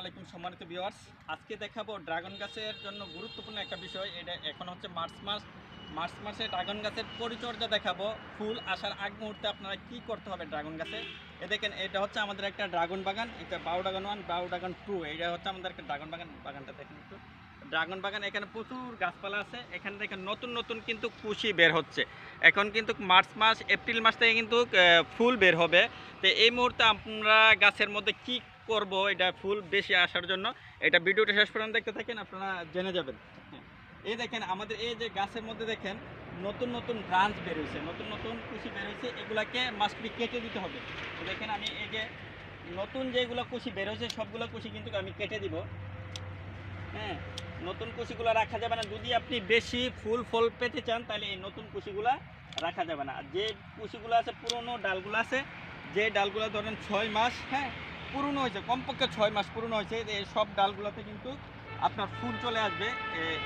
আলাইকুম, সম্মানিত ভিউয়ার্স আজকে দেখাবো ড্রাগন গাছের জন্য গুরুত্বপূর্ণ একটা বিষয়। এটা এখন হচ্ছে মার্চ মাস। মার্চ মাসে ড্রাগন গাছের পরিচর্যা দেখাবো। ফুল আসার আগ মুহূর্তে আপনারা কি করতে হবে ড্রাগন গাছে? এ দেখেন, এটা হচ্ছে আমাদের একটা ড্রাগন বাগান। এটা BAU dragon one BAU dragon two. এটা হচ্ছে আমাদের একটা ড্রাগন বাগান। বাগানটা দেখেন একটু। ড্রাগন বাগান, এখানে প্রচুর গাছপালা আছে। এখানে দেখেন নতুন নতুন কিন্তু কুশি বের হচ্ছে। এখন কিন্তু মার্চ মাস, এপ্রিল মাস থেকে কিন্তু ফুল বের হবে। তো এই মুহূর্তে আমরা গাছের মধ্যে কি করব, এটা ফুল বেশি আসার জন্য। এটা ভিডিওটা শেষ পর্যন্ত দেখতে থাকেন, আপনারা জেনে যাবেন। এই দেখেন, আমাদের এই যে গাছের মধ্যে দেখেন, নতুন নতুন ব্রাঞ্চ বের হয়েছে নতুন নতুন কুশি বের হয়েছে এগুলাকে মাস্টলি কেটে দিতে হবে। দেখেন, আমি এই যে নতুন যেগুলো কুশি বের হয়েছে সবগুলো কুশি কিন্তু আমি কেটে দিব। হ্যাঁ নতুন কুশিগুলো রাখা যাবে না। যদি আপনি বেশি ফুল ফল পেতে চান, তাহলে এই নতুন কুশিগুলা রাখা যাবে না। যে কুশিগুলো আছে, পুরনো ডালগুলো আছে, যে ডালগুলো ধরেন ছয় মাস হ্যাঁ পুরনো হয়েছে, কমপক্ষে ছয় মাস পুরনো হয়েছে। এই সব ডালগুলোতে কিন্তু আপনার ফুল চলে আসবে।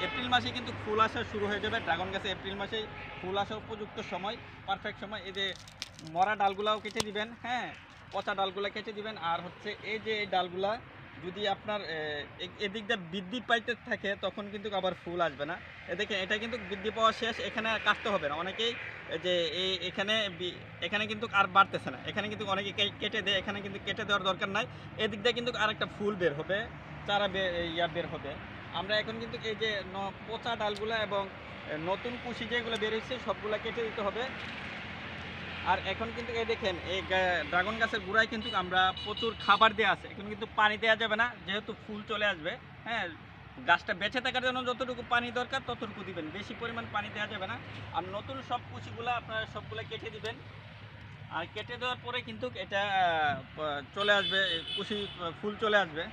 এপ্রিল মাসে কিন্তু ফুল আসা শুরু হয়ে যাবে। ড্রাগন গাছে এপ্রিল মাসে ফুল আসা উপযুক্ত সময় পারফেক্ট সময়। এই যে মরা ডালগুলাও কেটে দিবেন হ্যাঁ পচা ডালগুলা কেটে দিবেন। আর হচ্ছে এই যে এই ডালগুলা যদি আপনার এদিক দিয়ে বৃদ্ধি পাইতে থাকে, তখন কিন্তু আবার ফুল আসবে না। দেখেন, এটা কিন্তু বৃদ্ধি পাওয়া শেষ, এখানে আর কাটতে হবে না। অনেকেই যে এই এখানে এখানে কিন্তু আর বাড়তেছে না। এখানে কিন্তু অনেকে কেটে দেয়, এখানে কিন্তু কেটে দেওয়ার দরকার নাই। এদিক দিয়ে কিন্তু আরেকটা ফুল বের হবে, চারা ইয়া বের হবে। আমরা এখন কিন্তু এই যে পচা ডালগুলো এবং নতুন কুশি যেগুলো বের হয়েছে সবগুলো কেটে দিতে হবে। আর এখন কিন্তু এই দেখেন, এই ড্রাগন গাছের গোড়ায় কিন্তু আমরা প্রচুর খাবার দেওয়া আছে। এখন কিন্তু পানি দেওয়া যাবে না, যেহেতু ফুল চলে আসবে হ্যাঁ গাছটা বেঁচে থাকার জন্য যতটুকু পানি দরকার, ততটুকু দিবেন। বেশি পরিমাণ পানি দেওয়া যাবে না। আর নতুন সব কুচিগুলো আপনারা সবগুলো কেটে দিবেন। আর কেটে দেওয়ার পরে কিন্তু এটা চলে আসবে কুশি ফুল চলে আসবে।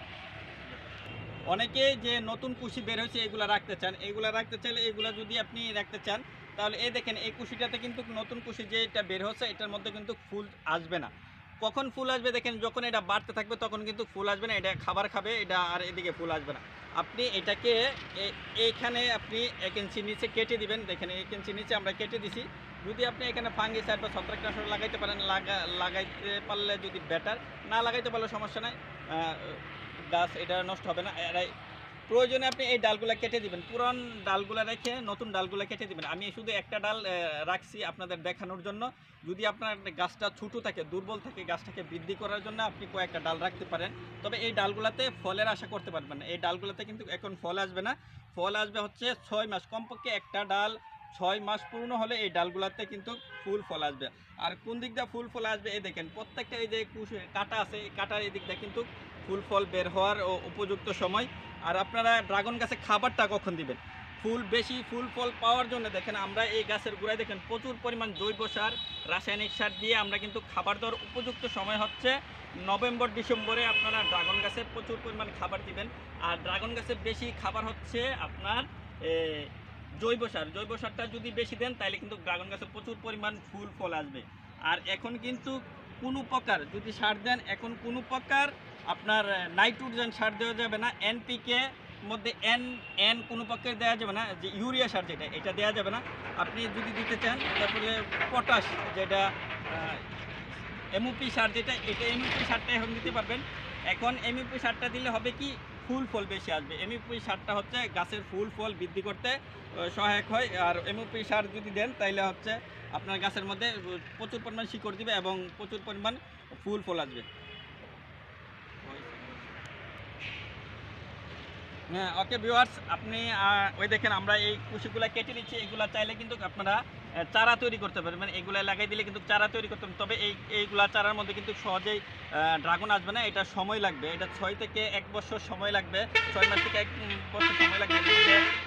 অনেকে যে নতুন কুশি বের হয়েছে, এগুলো রাখতে চান। এগুলো রাখতে চাইলে এগুলো যদি আপনি রাখতে চান তাহলে এই দেখেন, এই কুশিটাতে কিন্তু নতুন কুশি যে এটা বের হচ্ছে, এটার মধ্যে কিন্তু ফুল আসবে না। কখন ফুল আসবে দেখেন, যখন এটা বাড়তে থাকবে তখন কিন্তু ফুল আসবে না, এটা খাবার খাবে, এটা আর এদিকে ফুল আসবে না। আপনি এটাকে এইখানে আপনি এক ইঞ্চি নিচে কেটে দিবেন, দেখেন এক ইঞ্চি নিচে আমরা কেটে দিছি। যদি আপনি এখানে ফাঙ্গিসাইড বা ছত্রাকনাশক লাগাইতে পারেন, লাগা, লাগাইতে পারলে যদি বেটার না লাগাইতে পারলে সমস্যা নাই। গাছ এটা নষ্ট হবে না প্রয়োজনে আপনি এই ডালগুলো কেটে দিবেন। পুরান ডালগুলো রেখে নতুন ডালগুলো কেটে দিবেন। আমি শুধু একটা ডাল রাখছি আপনাদের দেখানোর জন্য। যদি আপনার গাছটা ছোটো থাকে, দুর্বল থাকে, গাছটাকে বৃদ্ধি করার জন্য আপনি কয়েকটা ডাল রাখতে পারেন। তবে এই ডালগুলোতে ফলের আশা করতে পারবেন না। এই ডালগুলোতে কিন্তু এখন ফল আসবে না। ফল আসবে হচ্ছে ছয় মাস। কমপক্ষে একটা ডাল ছয় মাস পূর্ণ হলে এই ডালগুলোতে কিন্তু ফুল ফল আসবে। আর কোন দিক দিয়ে ফুল ফল আসবে, এই দেখেন, প্রত্যেকটা এই যে কাটা আছে, এই কাটার এই দিক দিয়ে কিন্তু ফুল ফল বের হওয়ার উপযুক্ত সময়। আর আপনারা ড্রাগন গাছে খাবারটা কখন দিবেন? ফুল বেশি, ফুল ফল পাওয়ার জন্য দেখেন আমরা এই গাছের গোড়ায় দেখেন প্রচুর পরিমাণ জৈব সার, রাসায়নিক সার দিয়ে আমরা কিন্তু খাবার দেওয়ার উপযুক্ত সময় হচ্ছে নভেম্বর, ডিসেম্বরে আপনারা ড্রাগন গাছে প্রচুর পরিমাণ খাবার দিবেন। আর ড্রাগন গাছে বেশি খাবার হচ্ছে আপনার জৈব সার। জৈব সারটা যদি বেশি দেন তাহলে কিন্তু ড্রাগন গাছে প্রচুর পরিমাণ ফুল ফল আসবে। আর এখন কিন্তু কোনো প্রকার যদি সার দেন, এখন কোনো প্রকার আপনার নাইট্রোজেন সার দেওয়া যাবে না এনপিকে মধ্যে এন এন কোনো পক্ষে দেওয়া যাবে না, যে ইউরিয়া সার যেটা, এটা দেওয়া যাবে না। আপনি যদি দিতে চান তারপরে পটাশ যেটা এমওপি সার যেটা, এটা এমওপি সারটা এখন দিতে পারবেন। এখন এমওপি সারটা দিলে হবে কি, ফুল ফল বেশি আসবে। এমওপি সারটা হচ্ছে গাছের ফুল ফল বৃদ্ধি করতে সহায়ক হয়। আর এমওপি সার যদি দেন তাহলে হচ্ছে আপনার গাছের মধ্যে প্রচুর পরিমাণ শিকড় দিবে এবং প্রচুর পরিমাণ ফুল ফল আসবে। হ্যাঁ ওকে ভিউয়ার্স আপনি ওই দেখেন, আমরা এই কুশিগুলা কেটে নিচ্ছি, এগুলা চাইলে কিন্তু আপনারা চারা তৈরি করতে পারবেন। মানে এগুলা লাগাই দিলে কিন্তু চারা তৈরি করতে তবে এই, এইগুলা চারার মধ্যে কিন্তু সহজেই ড্রাগন আসবে না, এটা সময় লাগবে। এটা ছয় থেকে এক বছর সময় লাগবে, ছয় মাস থেকে এক বছর সময় লাগবে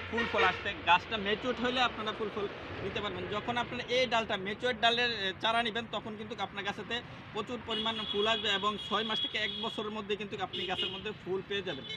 ফুল ফল আসতে। গাছটা মেচুর হলে আপনারা ফুল ফল নিতে পারবেন। যখন আপনারা এই ডালটা মেচুয়ার ডালের চারা নেবেন, তখন কিন্তু আপনার গাছেতে প্রচুর পরিমাণ ফুল আসবে এবং ছয় মাস থেকে এক বছরের মধ্যে কিন্তু আপনি গাছের মধ্যে ফুল পেয়ে যাবেন।